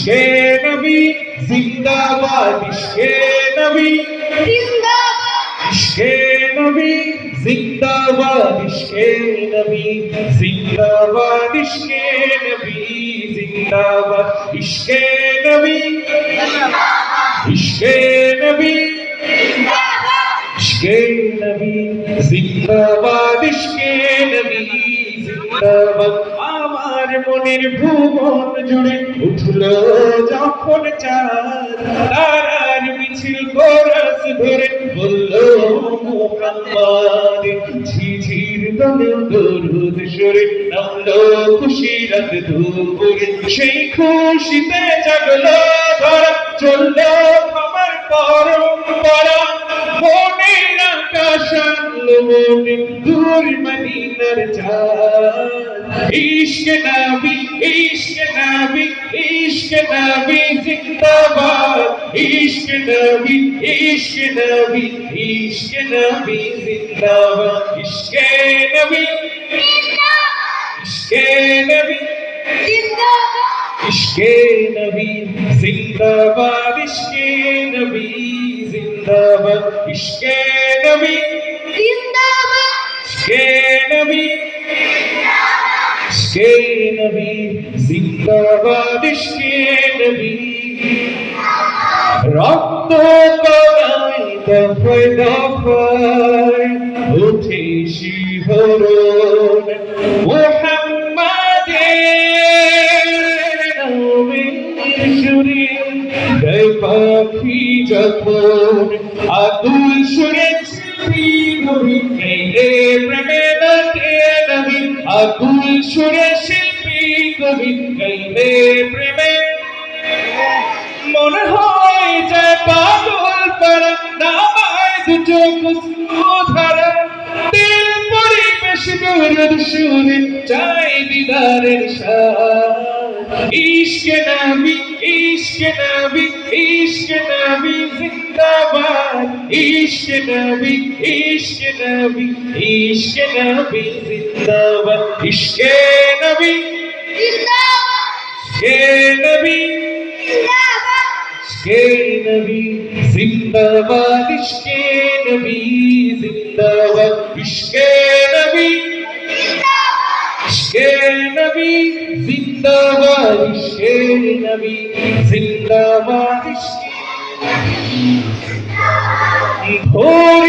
ইশকে নবী, জিন্দাবাদ ইশকে নবী। ইশকে নবী, জিন্দাবাদ ইশকে নবী। জিন্দাবাদ ইশকে নবী, জিন্দাবাদ ইশকে নবী। ইশকে নবী ইশকে নবী। জিন্দাবাদ ইশকে নবী, জিন্দাবাদ। আমার মনের ভুবন জুড়ে উঠল যখন তারার মিছিল ধরে বলল ঝিঝির দরুদ সরে সেই খুশিতে জাগলো ধরা চলল আমার পরম্পরা মনে দূর মদিনার চাঁদ ইশক নবী ইশক নবী ইশক নবী জিন্দাবাদ ইশক নবী ইশক নবী ইশক নবী জিন্দাবাদ ইশক নবী ইশক নবী ইশকে নবী জিন্দাবাদ ইশকে নবী জিন্দাবাদ ইশকে নবী ইশকে নবী জিন্দাবাদ নবী। রক্ত করাই দফায় উঠে শিহরণ। পাখি যখন আতুল সুরে প্রেমে আতুল সুরে শিল্পী কবি গাইলে প্রেমে। মনে হয় যে পাগল পারা নামায় দুটো ধারা দিল পরিবেশ দূরের সুরে চাই দিদারের ইশকে নবী ইশকে নবী ইশকে নবী জিন্দাবাদ। ইশকে নবী ইশকে নবী ইশকে নবী জিন্দাবাদ ইশকে নবী ইশকে নবী ইশকে নবী জিন্দাবাদ ইশকে নবী জিন্দাবাদ ইশকে নবী ইশকে নবী জিন্দাবাদ ইশকে নবী জিন্দাবাদ Oi!